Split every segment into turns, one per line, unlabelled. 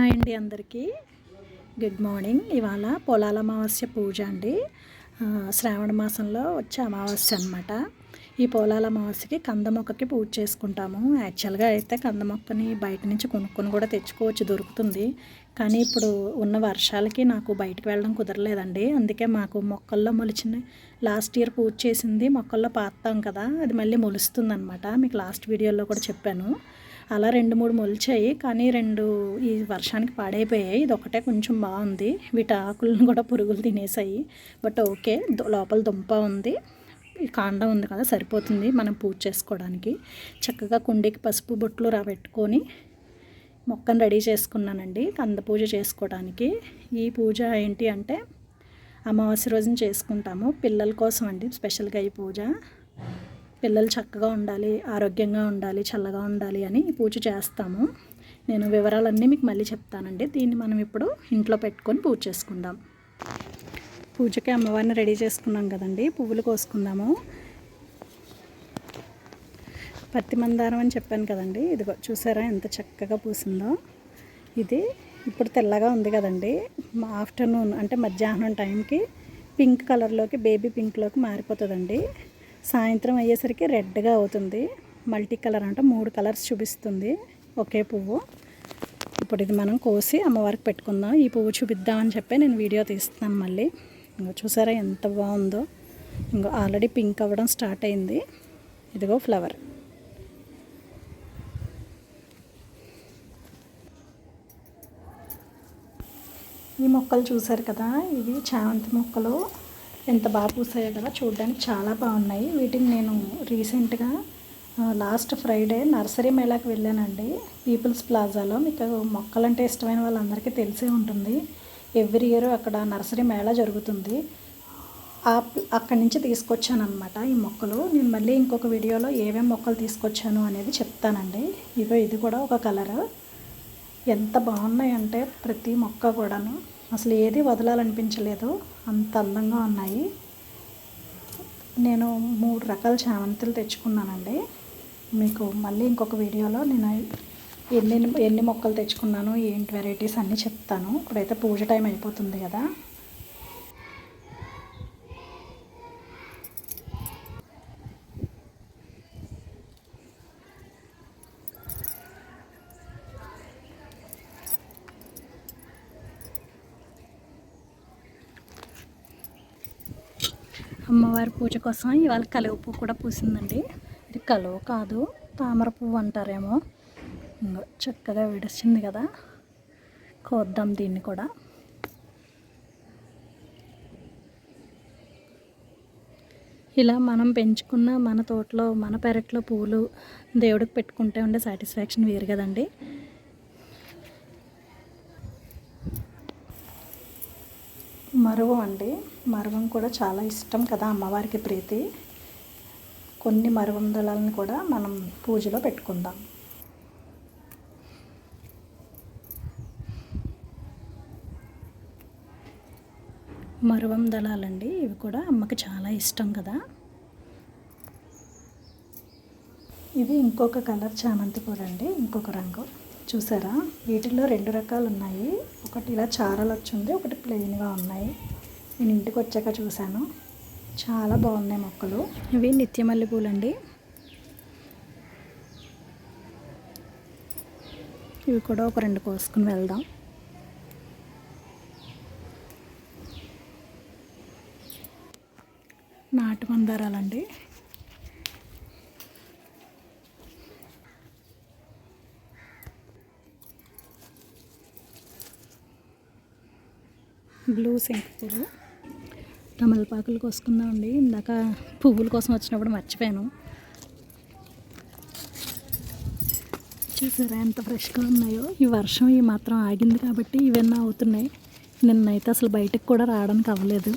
Hi అండి అందరికీ. Good morning ఇవాళ పొలాల అమావాస్య పూజ అండి. శ్రావణ మాసంలో వచ్చే అమావాస్య అనమాట ఈ పొలాల అమావాస్యకి కంద మొక్కకి పూజ చేసుకుంటాము. యాక్చువల్గా అయితే కంద మొక్కని బయట నుంచి కొనుక్కొని కూడా తెచ్చుకోవచ్చు దొరుకుతుంది. కానీ ఇప్పుడు ఉన్న వర్షాలకి నాకు బయటకు వెళ్ళడం కుదరలేదండి. అందుకే మాకు మొక్కల్లో మొలిచిన లాస్ట్ ఇయర్ పూజ చేసింది మొక్కల్లో పాతాం కదా అది మళ్ళీ మొలుస్తుంది అనమాట మీకు లాస్ట్ వీడియోలో కూడా చెప్పాను. అలా రెండు మూడు మొలిచాయి కానీ రెండు ఈ వర్షానికి పాడైపోయాయి. ఇది ఒకటే కొంచెం బాగుంది. వీటి ఆకులను కూడా పురుగులు తినేసాయి. బట్ ఓకే లోపల దుంప ఉంది. ఈ కాండం ఉంది కదా సరిపోతుంది మనం పూజ చేసుకోవడానికి. చక్కగా కుండీకి పసుపు బొట్లు రాబెట్టుకొని మొక్కను రెడీ చేసుకున్నానండి కంద పూజ చేసుకోవడానికి. ఈ పూజ ఏంటి అంటే అమావాస్య రోజున చేసుకుంటాము. పిల్లల కోసం అండి స్పెషల్గా ఈ పూజ. పిల్లలు చక్కగా ఉండాలి ఆరోగ్యంగా ఉండాలి చల్లగా ఉండాలి అని పూజ చేస్తాము. నేను వివరాలన్నీ మీకు మళ్ళీ చెప్తానండి. దీన్ని మనం ఇప్పుడు ఇంట్లో పెట్టుకొని పూజ చేసుకుందాం. పూజకి అమ్మవారిని రెడీ చేసుకున్నాం కదండి పువ్వులు కోసుకుందాము. పత్తి మందారం అని చెప్పాను కదండి. ఇదిగో చూసారా ఎంత చక్కగా పూసిందో. ఇది ఇప్పుడు తెల్లగా ఉంది కదండి. ఆఫ్టర్నూన్ అంటే మధ్యాహ్నం టైంకి పింక్ కలర్లోకి బేబీ పింక్లోకి మారిపోతుందండి. సాయంత్రం అయ్యేసరికి రెడ్గా అవుతుంది. మల్టీ కలర్ అంటే మూడు కలర్స్ చూపిస్తుంది. ఒకే పువ్వు. ఇప్పుడు ఇది మనం కోసి అమ్మవారికి పెట్టుకుందాం. ఈ పువ్వు చూపిద్దామని చెప్పి నేను వీడియో తీస్తున్నాను మళ్ళీ. ఇంకో చూసారా ఎంత బాగుందో. ఇంకో ఆల్రెడీ పింక్ అవ్వడం స్టార్ట్ అయింది. ఇదిగో ఫ్లవర్. ఈ మొక్కలు చూసారు కదా ఇవి చామంతి మొక్కలు. ఎంత బాగా పూసాయో కదా చూడడానికి చాలా బాగున్నాయి. వీటిని నేను రీసెంట్గా లాస్ట్ ఫ్రైడే నర్సరీ మేళాకి వెళ్ళానండి. పీపుల్స్ ప్లాజాలో. మీకు మొక్కలంటే ఇష్టమైన వాళ్ళందరికీ తెలిసే ఉంటుంది. ఎవ్రీ ఇయర్ అక్కడ నర్సరీ మేళా జరుగుతుంది. అక్కడి నుంచి తీసుకొచ్చాను అనమాట ఈ మొక్కలు. నేను మళ్ళీ ఇంకొక వీడియోలో ఏమేమి మొక్కలు తీసుకొచ్చాను అనేది చెప్తానండి. ఇగో ఇది కూడా ఒక కలర్. ఎంత బాగున్నాయంటే ప్రతి మొక్క కూడాను. అసలు ఏది వదలాలనిపించలేదు. అంత అందంగా ఉన్నాయి. నేను మూడు రకాల చామంతులు తెచ్చుకున్నానండి. మీకు మళ్ళీ ఇంకొక వీడియోలో నేను ఎన్ని ఎన్ని మొక్కలు తెచ్చుకున్నాను ఏంటి వెరైటీస్ అన్నీ చెప్తాను. ఇప్పుడైతే పూజ టైం అయిపోతుంది కదా. అమ్మవారి పూజ కోసం ఇవాళ కలువ పువ్వు కూడా పూసిందండి. ఇది కలువ కాదు తామర పువ్వు అంటారేమో. చక్కగా విడిచింది కదా. కోద్దాం దీన్ని కూడా. ఇలా మనం పెంచుకున్న మన తోటలో మన పెరట్లో పూలు దేవుడికి పెట్టుకుంటే ఉండే సాటిస్ఫాక్షన్ వేరు కదండి. మరువం అండి. మరువం కూడా చాలా ఇష్టం కదా అమ్మవారికి ప్రీతి. కొన్ని మరువం దళాలను కూడా మనం పూజలో పెట్టుకుందాం. మరువం దళాలండి ఇవి కూడా అమ్మకి చాలా ఇష్టం కదా. ఇది ఇంకొక కలర్ చామంతి పూలండి. ఇంకొక రంగు. చూసారా? వీటిల్లో రెండు రకాలు ఉన్నాయి. ఒకటి ఇలా చారలు వచ్చింది ఒకటి ప్లెయిన్గా ఉన్నాయి. నేను ఇంటికి వచ్చాక చూశాను. చాలా బాగున్నాయి మొక్కలు. ఇవి నిత్యమల్లి పూలండి. ఇవి కూడా ఒక రెండు కోసుకుని వెళ్దాం. నాటు మందారాలండి. బ్లూ శంఖ పువ్వు. తమలపాకులు కోసుకుందామండి ఇందాక పువ్వుల కోసం వచ్చినప్పుడు మర్చిపోయాను. చూసారా ఎంత ఫ్రెష్గా ఉన్నాయో? ఈ వర్షం ఈ మాత్రం ఆగింది కాబట్టి ఇవన్నీ అవుతున్నాయి. నిన్నైతే అసలు బయటకు కూడా రావడానికి అవ్వలేదు.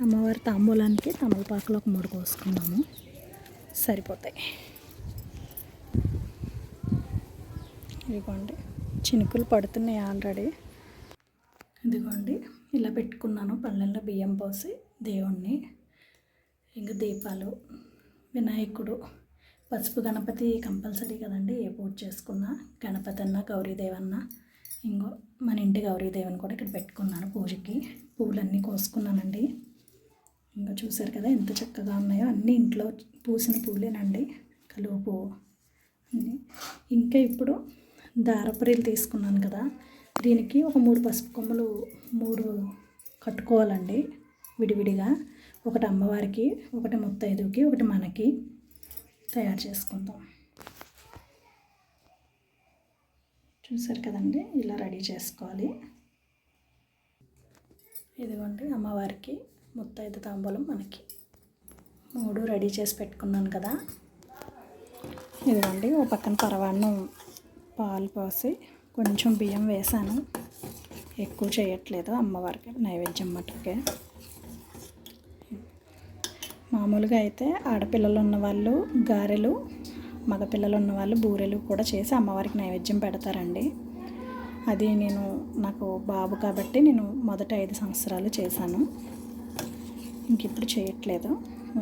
అమ్మవారి తాంబూలానికి తమలపాకులు ఒక మూడు కోసుకున్నాము. సరిపోతాయి. ఇదిగోండి. చినుకులు పడుతున్నాయి ఆల్రెడీ. ఇదిగోండి ఇలా పెట్టుకున్నాను. పళ్ళల్లో బియ్యం పోసి దేవుణ్ణి ఇంకా దీపాలు వినాయకుడు పసుపు గణపతి కంపల్సరీ కదండి ఏ పూజ చేసుకున్నా. గణపతి అన్న గౌరీదేవన్న ఇంకో మన ఇంటి గౌరీదేవిని కూడా ఇక్కడ పెట్టుకున్నాను పూజకి. పూలన్నీ కోసుకున్నానండి. ఇంకా చూసారు కదా ఎంత చక్కగా ఉన్నాయో. అన్నీ ఇంట్లో పూసిన పూలేనండి. కలువ పువ్వు అన్నీ. ఇంకా ఇప్పుడు దారపురీలు తీసుకున్నాను కదా. దీనికి ఒక మూడు పసుపు కొమ్మలు మూడు కట్టుకోవాలండి విడివిడిగా. ఒకటి అమ్మవారికి ఒకటి ముత్తైదుకి ఒకటి మనకి తయారు చేసుకుందాం. చూసారు కదండి? ఇలా రెడీ చేసుకోవాలి. ఇదిగోండి అమ్మవారికి ముత్తైదు తాంబూలం మనకి. మూడు రెడీ చేసి పెట్టుకున్నాను కదా. ఇదిగోండి ఓ పక్కన పరవాన్నం పాలు పోసి కొంచెం బియ్యం వేసాను. ఎక్కువ చేయట్లేదు అమ్మవారికి నైవేద్యం మటుకే. మామూలుగా అయితే ఆడపిల్లలు ఉన్నవాళ్ళు గారెలు మగపిల్లలు ఉన్నవాళ్ళు బూరెలు కూడా చేసి అమ్మవారికి నైవేద్యం పెడతారండి. అది నేను నాకు బాబు కాబట్టి నేను మొదట ఐదు సంవత్సరాలు చేశాను. ఇంక ఇప్పుడు చేయట్లేదు.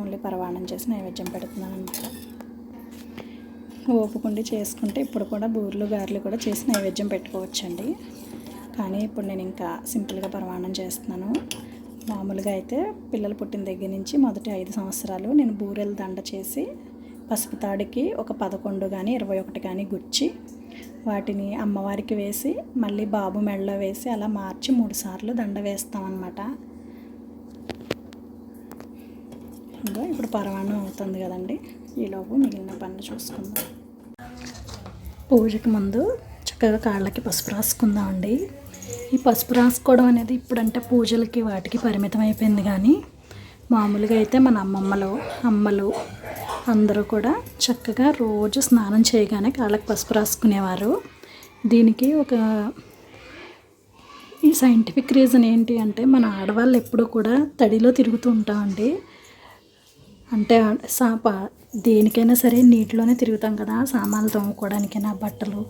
ఓన్లీ పరవాణం చేసి నైవేద్యం పెడుతున్నాను అనమాట ఓపుకుండి చేసుకుంటే ఇప్పుడు కూడా బూరెలు గారెలు కూడా చేసి నైవేద్యం పెట్టుకోవచ్చండి. కానీ ఇప్పుడు నేను ఇంకా సింపుల్గా పరమాణం చేస్తున్నాను. మామూలుగా అయితే పిల్లలు పుట్టిన దగ్గర నుంచి మొదటి ఐదు సంవత్సరాలు నేను బూరెలు దండ చేసి పసుపు తాడికి ఒక పదకొండు కానీ ఇరవై ఒకటి కానీ గుచ్చి వాటిని అమ్మవారికి వేసి మళ్ళీ బాబు మెడలో వేసి అలా మార్చి మూడు సార్లు దండ వేస్తామన్నమాట. ఇంకా ఇప్పుడు పరమాణం అవుతుంది కదండి. ఈలోపు మిగిలిన పనులు చూసుకుందాం. పూజకి ముందు చక్కగా కాళ్ళకి పసుపు రాసుకుందామండి. ఈ పసుపు రాసుకోవడం అనేది ఇప్పుడంటే పూజలకి వాటికి పరిమితం అయిపోయింది కానీ మామూలుగా అయితే మన అమ్మమ్మలు అమ్మలు అందరూ కూడా చక్కగా రోజు స్నానం చేయగానే కాళ్ళకి పసుపు రాసుకునేవారు. దీనికి ఒక ఈ సైంటిఫిక్ రీజన్ ఏంటి అంటే మన ఆడవాళ్ళు ఎప్పుడూ కూడా తడిలో తిరుగుతూ ఉంటామండి. అంటే సాప దేనికైనా సరే నీటిలోనే తిరుగుతాం కదా సామాన్లు తోముకోవడానికైనా బట్టలు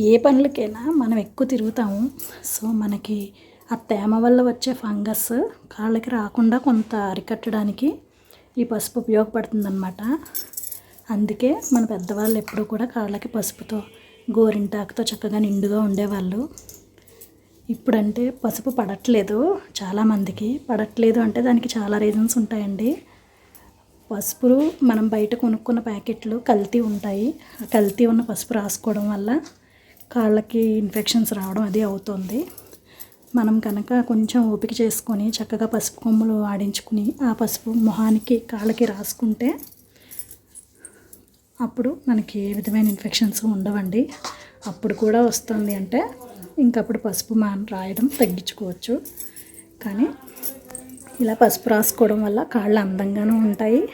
ఏ పనులకైనా మనం ఎక్కువ తిరుగుతాము. సో మనకి ఆ తేమ వల్ల వచ్చే ఫంగస్ కాళ్ళకి రాకుండా కొంత అరికట్టడానికి ఈ పసుపు ఉపయోగపడుతుందన్నమాట. అందుకే మన పెద్దవాళ్ళు ఎప్పుడూ కూడా కాళ్ళకి పసుపుతో గోరింటాకుతో చక్కగా నిండుగా ఉండేవాళ్ళు. ఇప్పుడంటే పసుపు పడట్లేదు చాలామందికి. పడట్లేదు అంటే దానికి చాలా రీజన్స్ ఉంటాయండి. పసుపు మనం బయట కొనుక్కున్న ప్యాకెట్లు కల్తీ ఉంటాయి. ఆ కల్తీ ఉన్న పసుపు రాసుకోవడం వల్ల కాళ్ళకి ఇన్ఫెక్షన్స్ రావడం అది అవుతుంది. మనం కనుక కొంచెం ఓపిక చేసుకొని చక్కగా పసుపు కొమ్ములు ఆడించుకుని ఆ పసుపు మొహానికి కాళ్ళకి రాసుకుంటే అప్పుడు మనకి ఏ విధమైన ఇన్ఫెక్షన్స్ ఉండవండి. అప్పుడు కూడా వస్తుంది అంటే ఇంకప్పుడు పసుపు మా రాయడం తగ్గించుకోవచ్చు. కానీ ఇలా పసుపు రాసుకోవడం వల్ల కాళ్ళు అందంగానూ ఉంటాయి.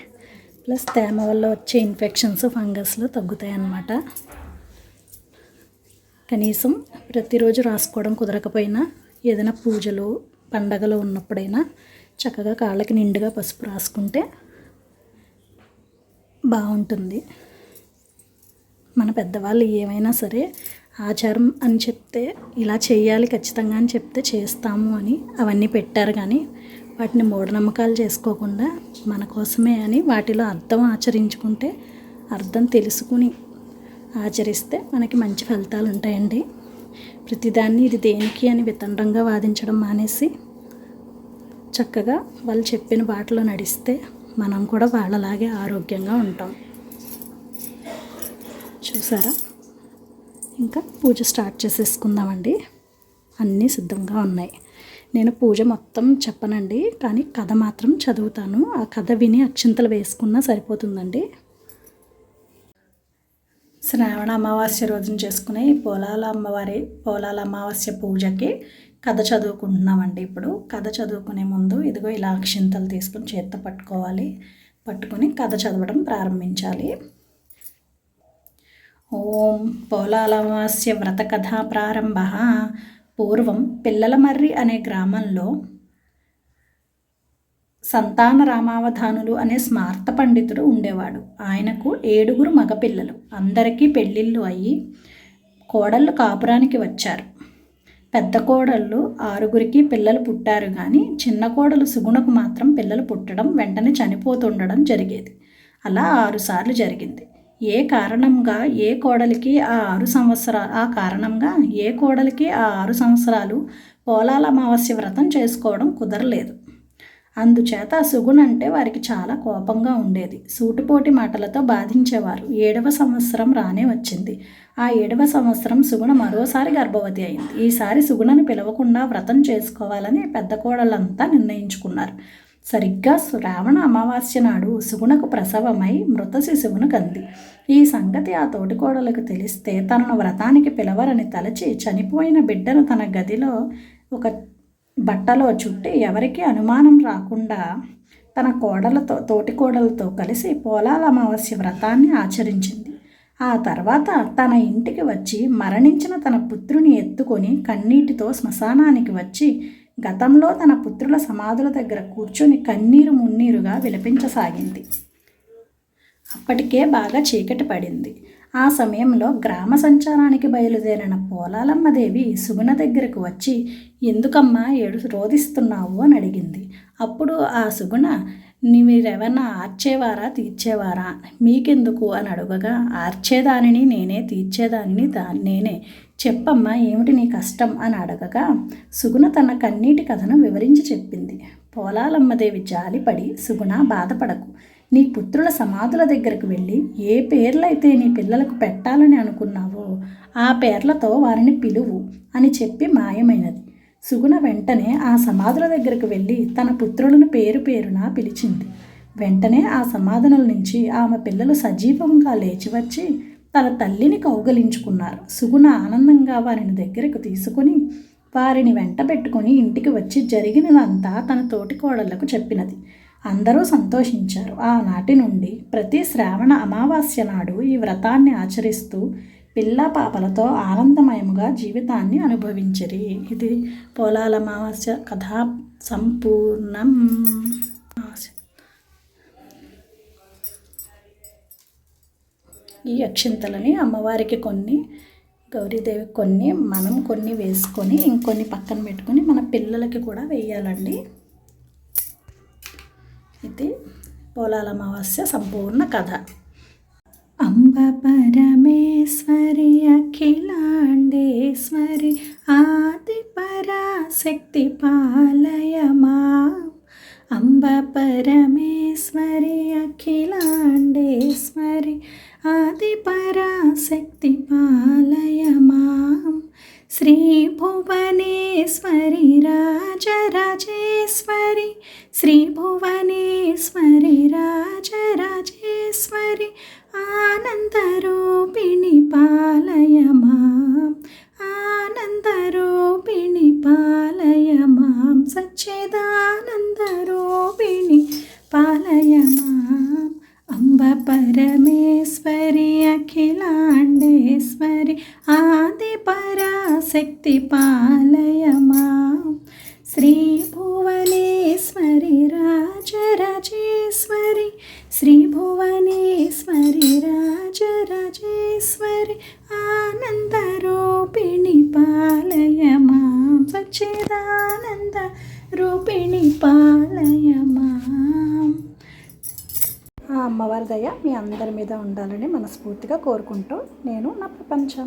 ప్లస్ తేమ వల్ల వచ్చే ఇన్ఫెక్షన్స్ ఫంగస్లు తగ్గుతాయి అన్నమాట కనీసం ప్రతిరోజు రాసుకోవడం కుదరకపోయినా ఏదైనా పూజలు పండగలు ఉన్నప్పుడైనా చక్కగా కాళ్ళకి నిండుగా పసుపు రాసుకుంటే బాగుంటుంది మన పెద్దవాళ్ళు ఏమైనా సరే ఆచారం అని చెప్తే ఇలా చేయాలి ఖచ్చితంగా అని చెప్తే చేస్తాము అని అవన్నీ పెట్టారు కానీ వాటిని మూఢనమ్మకాలు చేసుకోకుండా మన కోసమే అని వాటిలో అర్థం ఆచరించుకుంటే అర్థం తెలుసుకుని ఆచరిస్తే మనకి మంచి ఫలితాలు ఉంటాయండి. ప్రతిదాన్ని ఇది దేనికి అని వితండంగా వాదించడం మానేసి చక్కగా వాళ్ళు చెప్పిన బాటలో నడిస్తే మనం కూడా వాళ్ళలాగే ఆరోగ్యంగా ఉంటాం. చూసారా? ఇంకా పూజ స్టార్ట్ చేసేసుకుందామండి. అన్నీ సిద్ధంగా ఉన్నాయి. నేను పూజ మొత్తం చెప్పనండి కానీ కథ మాత్రం చదువుతాను. ఆ కథ విని అక్షింతలు వేసుకున్నా సరిపోతుందండి. శ్రావణ అమావాస్య రోజున చేసుకునే పోలాల అమ్మవారి పోలాల అమావాస్య పూజకి కథ చదువుకుంటున్నామండి ఇప్పుడు. కథ చదువుకునే ముందు ఇదిగో ఇలా అక్షింతలు తీసుకుని చేత్తో పట్టుకోవాలి. పట్టుకొని కథ చదవడం ప్రారంభించాలి. ఓం పోలాలమాస్య వ్రత కథా ప్రారంభ. పూర్వం పిల్లలమర్రి అనే గ్రామంలో సంతాన రామావధానులు అనే స్మార్త పండితుడు ఉండేవాడు. ఆయనకు ఏడుగురు మగపిల్లలు. అందరికీ పెళ్ళిళ్ళు అయ్యి కోడళ్ళు కాపురానికి వచ్చారు. పెద్ద కోడళ్ళు ఆరుగురికి పిల్లలు పుట్టారు కానీ చిన్న కోడలు సుగుణకు మాత్రం పిల్లలు పుట్టడం వెంటనే చనిపోతుండడం జరిగేది. అలా ఆరుసార్లు జరిగింది. ఏ కారణంగా ఏ కోడలికి ఆ ఆరు సంవత్సరాలు ఆ కారణంగా ఏ కోడలికి ఆ ఆరు సంవత్సరాలు పోలాల అమావాస్య వ్రతం చేసుకోవడం కుదరలేదు. అందుచేత సుగుణ అంటే వారికి చాలా కోపంగా ఉండేది. సూటుపోటి మాటలతో బాధించేవారు. ఏడవ సంవత్సరం రానే వచ్చింది. ఆ ఏడవ సంవత్సరం సుగుణ మరోసారి గర్భవతి అయింది. ఈసారి సుగుణను పిలవకుండా వ్రతం చేసుకోవాలని పెద్ద కోడళ్ళంతా నిర్ణయించుకున్నారు. సరిగ్గా శ్రావణ అమావాస్య నాడు సుగుణకు ప్రసవమై మృత శిశువును కంది. ఈ సంగతి ఆ తోటికోడలకు తెలిస్తే తనను వ్రతానికి పిలవరని తలచి చనిపోయిన బిడ్డను తన గదిలో ఒక బట్టలో చుట్టి ఎవరికీ అనుమానం రాకుండా తన కోడలతో తోటి కోడలతో కలిసి పోలాల అమావాస్య వ్రతాన్ని ఆచరించింది. ఆ తర్వాత తన ఇంటికి వచ్చి మరణించిన తన పుత్రుని ఎత్తుకొని కన్నీటితో శ్మశానానికి వచ్చి గతంలో తన పుత్రుల సమాధుల దగ్గర కూర్చొని కన్నీరు మున్నీరుగా విలపించసాగింది. అప్పటికే బాగా చీకటి పడింది. ఆ సమయంలో గ్రామ సంచారానికి బయలుదేరిన పోలాలమ్మదేవి సుగుణ దగ్గరకు వచ్చి ఎందుకమ్మా ఏడు రోధిస్తున్నావు? అని అడిగింది. అప్పుడు ఆ సుగుణ మీరెవరన్నా ఆర్చేవారా తీర్చేవారా? మీకెందుకు? అని అడగగా ఆర్చేదానిని నేనే తీర్చేదానిని దా నేనే. చెప్పమ్మా ఏమిటి నీ కష్టం? అని అడగగా సుగుణ తన కన్నీటి కథను వివరించి చెప్పింది. పోలాలమ్మదేవి జాలిపడి సుగుణ బాధపడకు. నీ పుత్రుల సమాధుల దగ్గరకు వెళ్ళి ఏ పేర్లైతే నీ పిల్లలకు పెట్టాలని అనుకున్నావో ఆ పేర్లతో వారిని పిలువు అని చెప్పి మాయమైనది. సుగుణ వెంటనే ఆ సమాధుల దగ్గరకు వెళ్ళి తన పుత్రులను పేరు పేరున పిలిచింది. వెంటనే ఆ సమాధుల నుంచి ఆమె పిల్లలు సజీవంగా లేచి వచ్చి తన తల్లిని కౌగలించుకున్నారు. సుగుణ ఆనందంగా వారిని దగ్గరకు తీసుకుని వారిని వెంట పెట్టుకుని ఇంటికి వచ్చి జరిగినదంతా తన తోటి కోడళ్ళకు చెప్పినది. అందరూ సంతోషించారు. ఆనాటి నుండి ప్రతి శ్రావణ అమావాస్య నాడు ఈ వ్రతాన్ని ఆచరిస్తూ పిల్ల పాపలతో ఆనందమయముగా జీవితాన్ని అనుభవించరి. ఇది పోలాల అమావాస్య కథా సంపూర్ణం. ఈ అక్షింతలని అమ్మవారికి కొన్ని గౌరీదేవి కొన్ని మనం కొన్ని వేసుకొని ఇంకొన్ని పక్కన పెట్టుకొని మన పిల్లలకి కూడా వేయాలండి. ఇది పోలాల అమావాస్య సంపూర్ణ కథ. అంబ పరమేశ్వరి రాజరాజేశ్వరి అందరి మీద ఉండాలని మనస్ఫూర్తిగా కోరుకుంటూ నేను నా ప్రపంచం